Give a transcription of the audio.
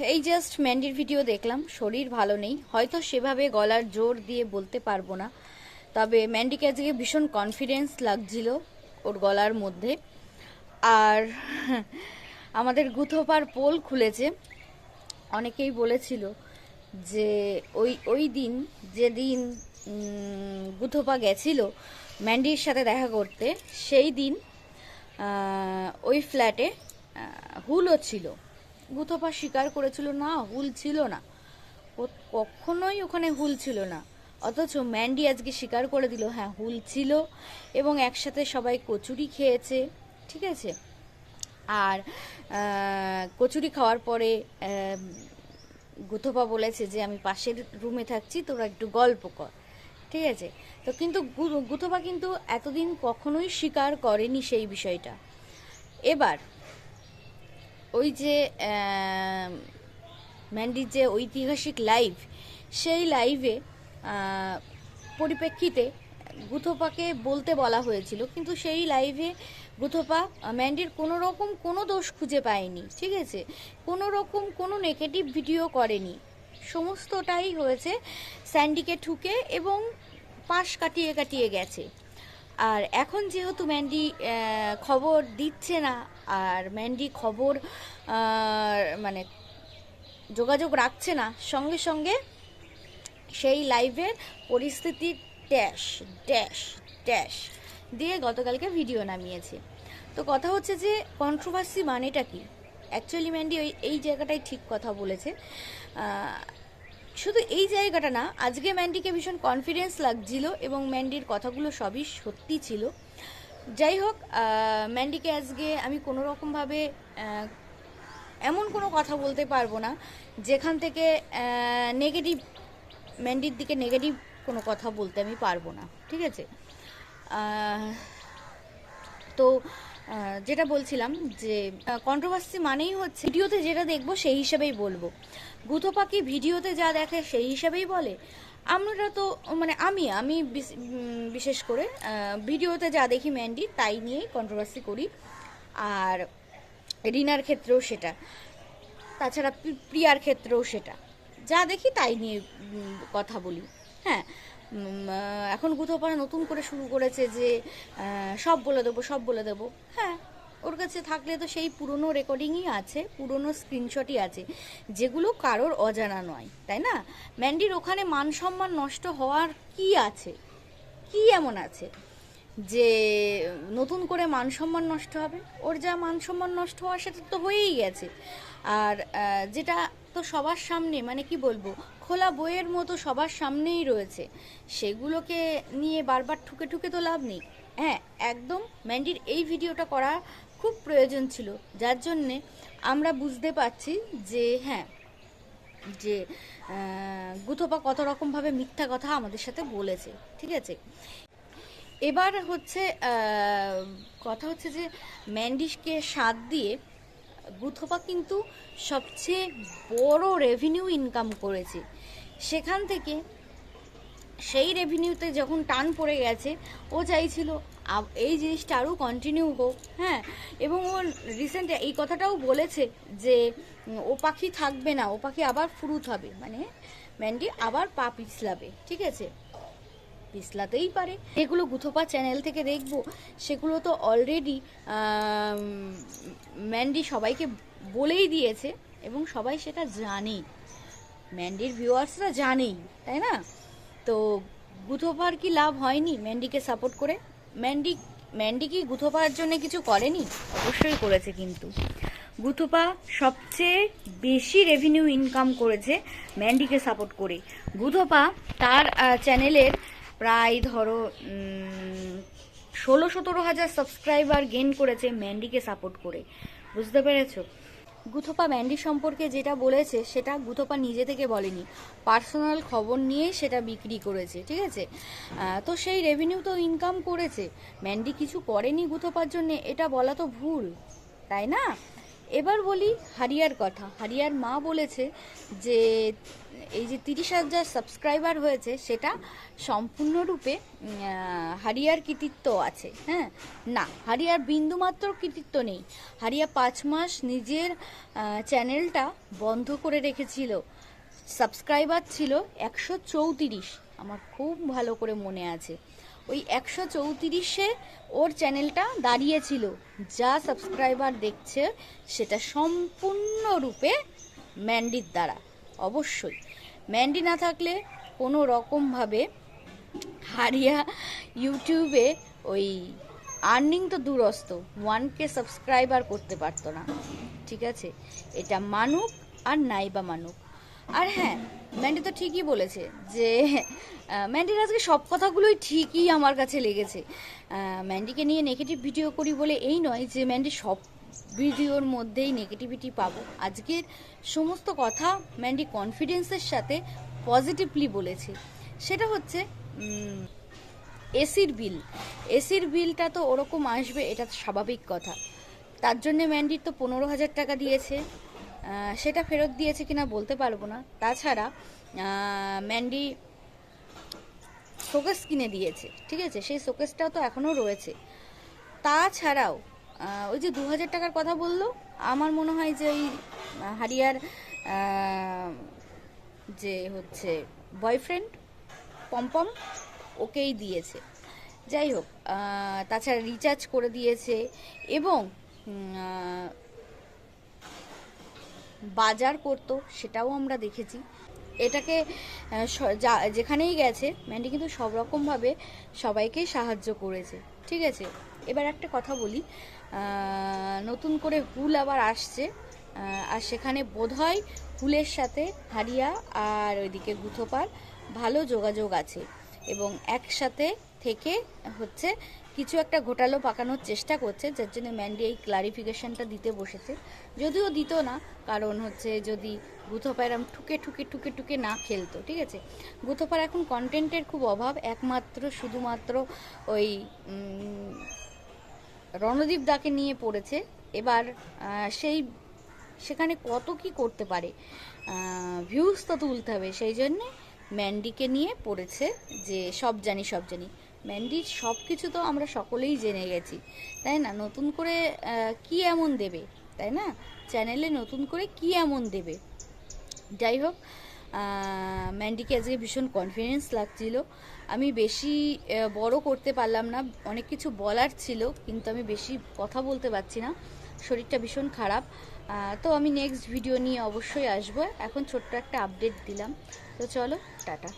এই জাস্ট ম্যান্ডির ভিডিও দেখলাম, শরীর ভালো নেই। হয়তো সেভাবে গলার জোর দিয়ে বলতে পারব না, তবে ম্যান্ডিকে আজকে ভীষণ কনফিডেন্স লাগছিল ওর গলার মধ্যে। আর আমাদের গুথোপার পোল খুলেছে। অনেকেই বলেছিল যে ওই ওই দিন, যেদিন গুথোপা গেছিল ম্যান্ডির সাথে দেখা করতে, সেই দিন ওই ফ্ল্যাটে হুলও ছিল। গুথোপা স্বীকার করেছিল না, হুল ছিল না। কখনোই ওখানে হুল ছিল না। অথচ ম্যান্ডি আজকে স্বীকার করে দিল হ্যাঁ হুল ছিল এবং একসাথে সবাই কচুরি খেয়েছে, ঠিক আছে? আর কচুরি খাওয়ার পরে গুথোপা বলেছে যে, আমি পাশের রুমে থাকছি, তোরা একটু গল্প কর। ঠিক আছে? তো কিন্তু গুথোপা কিন্তু এতদিন কখনোই স্বীকার করেনি সেই বিষয়টা। এবার ওই যে ম্যান্ডির যে ঐতিহাসিক লাইভ সেই লাইভে পরিপ্রেক্ষিতে গুথোপাকে বলতে বলা হয়েছিল। কিন্তু সেই লাইভে গুথোপা ম্যান্ডির কোনো রকম কোনো দোষ খুঁজে পায়নি, ঠিক আছে? কোনো রকম কোনো নেগেটিভ ভিডিও করেনি। সমস্তটাই হয়েছে স্যান্ডিকে ঠুকে এবং পাশ কাটিয়ে কাটিয়ে গেছে। আর এখন যেহেতু ম্যান্ডি খবর দিচ্ছে না আর ম্যান্ডি খবর মানে যোগাযোগ রাখছে না। সঙ্গে সঙ্গে সেই লাইভের পরিস্থিতি ড্যাশ ড্যাশ ড্যাশ দিয়ে গতকালকে ভিডিও নামিয়েছে। তো কথা হচ্ছে যে কন্ট্রোভার্সি মানেটা কি? অ্যাকচুয়ালি ম্যান্ডি ওই, এই জায়গাটাই ঠিক কথা বলেছে। শুধু এই জায়গাটা না, আজকে ম্যান্ডিকে ভীষণ কনফিডেন্স লাগছিল এবং ম্যান্ডির কথাগুলো সবই সত্যি ছিল। যাই হোক ম্যান্ডিকে আজকে আমি কোনো রকমভাবে এমন কোনো কথা বলতে পারব না যেখান থেকে নেগেটিভ ম্যান্ডির দিকে নেগেটিভ কোনো কথা বলতে আমি পারব না, ঠিক আছে? তো যেটা বলছিলাম যে কন্ট্রোভার্সি মানেই হচ্ছে ভিডিওতে যেটা দেখব সেই হিসেবেই বলব। গুথো পাখি ভিডিওতে যা দেখে সেই হিসেবেই বলে। আমরা তো মানে আমি আমি বিশেষ করে ভিডিওতে যা দেখি ম্যান্ডি, তাই নিয়েই কন্ট্রোভার্সি করি। আর রিনার ক্ষেত্রেও সেটা। তাছাড়া প্রিয়ার ক্ষেত্রেও সেটা। যা দেখি তাই নিয়ে কথা বলি। হ্যাঁ এখন গুথোপাড়া নতুন করে শুরু করেছে যে সব বলে দেবো, সব বলে দেবো। হ্যাঁ ওর কাছে থাকলে তো সেই পুরনো রেকর্ডিংই আছে, পুরনো স্ক্রিনশটই আছে, যেগুলো কারোর অজানা নয়, তাই না? ম্যান্ডির ওখানে মান সম্মান নষ্ট হওয়ার কি আছে? কি এমন আছে যে নতুন করে মান সম্মান নষ্ট হবে? ওর যা মান সম্মান নষ্ট হওয়া সেটা তো হয়েই গেছে। আর যেটা তো সবার সামনে মানে কি বলব, খোলা বইয়ের মতো সবার সামনেই রয়েছে, সেগুলোকে নিয়ে বারবার ঠুকে ঠুকে তো লাভ নেই। হ্যাঁ একদম ম্যান্ডির এই ভিডিওটা করা খুব প্রয়োজন ছিল, যার জন্যে আমরা বুঝতে পারছি যে হ্যাঁ যে গুথোপা কত রকমভাবে মিথ্যা কথা আমাদের সাথে বলেছে, ঠিক আছে? এবার হচ্ছে কথা হচ্ছে যে, ম্যান্ডিসকে সাথ দিয়ে গুথোপা কিন্তু সবচেয়ে বড় রেভিনিউ ইনকাম করেছে। সেখান থেকে সেই রেভিনিউতে যখন টান পড়ে গেছে, ও চাইছিল এই জিনিসটা আরও কন্টিনিউ হোক হ্যাঁ? এবং ও রিসেন্ট এই কথাটাও বলেছে যে ও পাখি থাকবে না, ও পাখি আবার ফুরুত হবে। মানে ম্যান্ডি আবার পা পিছলাবে, ঠিক আছে? পিছলাতেই পারে। যেগুলো গুথোপা চ্যানেল থেকে দেখব, সেগুলো তো অলরেডি ম্যান্ডি সবাইকে বলেই দিয়েছে এবং সবাই সেটা জানে। ম্যান্ডির ভিউয়ার্সরা জানেই, তাই না? তো গুথোপার কি লাভ হয়নি ম্যান্ডিকে সাপোর্ট করে? ম্যান্ডি ম্যান্ডি কি গুথোপার জন্য কিছু করেনি? অবশ্যই করেছে কিন্তু। গুথোপা সবচেয়ে বেশি রেভিনিউ ইনকাম করেছে ম্যান্ডিকে সাপোর্ট করে। গুথোপা তার চ্যানেলের প্রায় ধরো ষোলো সতেরো হাজার সাবস্ক্রাইবার গেন করেছে ম্যান্ডিকে সাপোর্ট করে। বুঝতে পেরেছ? গুথোপা ম্যান্ডি সম্পর্কে যেটা বলেছে, সেটা গুথপা নিজে থেকে বলেনি। পার্সোনাল খবর নিয়েই সেটা বিক্রি করেছে, ঠিক আছে? তো সেই রেভিনিউ তো ইনকাম করেছে। ম্যান্ডি কিছু করেনি গুথোপার জন্য, এটা বলা তো ভুল, তাই না? এবার বলি হারিয়ার কথা। হারিয়ার মা বলেছে যে এই যে তিরিশ হাজার সাবস্ক্রাইবার হয়েছে, সেটা সম্পূর্ণরূপে হারিয়ার কৃতিত্ব আছে হ্যাঁ? না, হারিয়ার বিন্দুমাত্র কৃতিত্ব নেই। হারিয়া পাঁচ মাস নিজের চ্যানেলটা বন্ধ করে রেখেছিল। সাবস্ক্রাইবার ছিল একশো চৌত্রিশ। আমার খুব ভালো করে মনে আছে। ওই একশো চৌত্রিশে ওর চ্যানেলটা দাঁড়িয়েছিল। যা সাবস্ক্রাইবার দেখছে, সেটা সম্পূর্ণরূপে ম্যান্ডির দ্বারা। অবশ্যই। ম্যান্ডি না থাকলে কোনো রকমভাবে হারিয়া ইউটিউবে ওই আর্নিং তো দূরস্থ ওয়ান কে সাবস্ক্রাইবার করতে পারতো না। ঠিক আছে? এটা মানুক আর নাই বা মানুক। আর হ্যাঁ ম্যান্ডি তো ঠিকই বলেছে যে ম্যান্ডির আজকে সব কথাগুলোই ঠিকই আমার কাছে লেগেছে। ম্যান্ডিকে নিয়ে নেগেটিভ ভিডিও করি বলে এই নয় যে ম্যান্ডি সব ভিডিওর মধ্যেই নেগেটিভিটি পাবো। আজকের সমস্ত কথা ম্যান্ডি কনফিডেন্সের সাথে পজিটিভলি বলেছে। সেটা হচ্ছে এসির বিল এসির বিলটা তো ওরকম আসবে, এটা স্বাভাবিক কথা। তার জন্যে ম্যান্ডির তো পনেরো হাজার টাকা দিয়েছে। সেটা ফেরত দিয়েছে কিনা বলতে পারব না। তাছাড়া ম্যান্ডি শোকেস কিনে দিয়েছে। ঠিক আছে? সেই শোকেসটাও তো এখনও রয়েছে। তাছাড়াও ওই যে দু হাজার টাকার কথা বলল। আমার মনে হয় যে ওই হারিয়ার যে হচ্ছে বয়ফ্রেন্ড পম্পম, ওকেই দিয়েছে। যাই হোক তাছাড়া রিচার্জ করে দিয়েছে এবং বাজার করতো, সেটাও আমরা দেখেছি। এটাকে যেখানেই গেছে ম্যান্ডি কিন্তু সব রকমভাবে সবাইকেই সাহায্য করেছে, ঠিক আছে? এবার একটা কথা বলি নতুন করে হুল আবার আসছে আর সেখানে বোধহয় হুলের সাথে হারিয়া আর ওইদিকে গুথোপার ভালো যোগাযোগ আছে এবং একসাথে থেকে হচ্ছে কিছু একটা ঘোটালো পাকানোর চেষ্টা করছে, যার জন্য ম্যান্ডি এই ক্লারিফিকেশনটা দিতে বসেছে। যদিও দিত না, কারণ হচ্ছে যদি গুথোপা এরম ঠুকে ঠুকে ঠুকে ঠুকে না খেলতো, ঠিক আছে? গুথোপার এখন কন্টেন্টের খুব অভাব, একমাত্র শুধুমাত্র ওই রণদীপ দাকে নিয়ে পড়েছে। এবার সেই, সেখানে কত কি করতে পারে? ভিউজ তো তুলতে হবে, সেই জন্যে ম্যান্ডিকে নিয়ে পড়েছে যে সব জানি সব জানি। ম্যান্ডির সব কিছু তো আমরা সকলেই জেনে গেছি, তাই না? নতুন করে কি এমন দেবে, তাই না? চ্যানেলে নতুন করে কি এমন দেবে? যাই হোক ম্যান্ডিকে আজকে ভীষণ কনফিডেন্স লাগছিল। আমি বেশি বড় করতে পারলাম না, অনেক কিছু বলার ছিল, কিন্তু আমি বেশি কথা বলতে পারছি না। শরীরটা ভীষণ খারাপ। তো আমি নেক্সট ভিডিও নিয়ে অবশ্যই আসব। এখন ছোট্ট একটা আপডেট দিলাম। তো চলো, টাটা।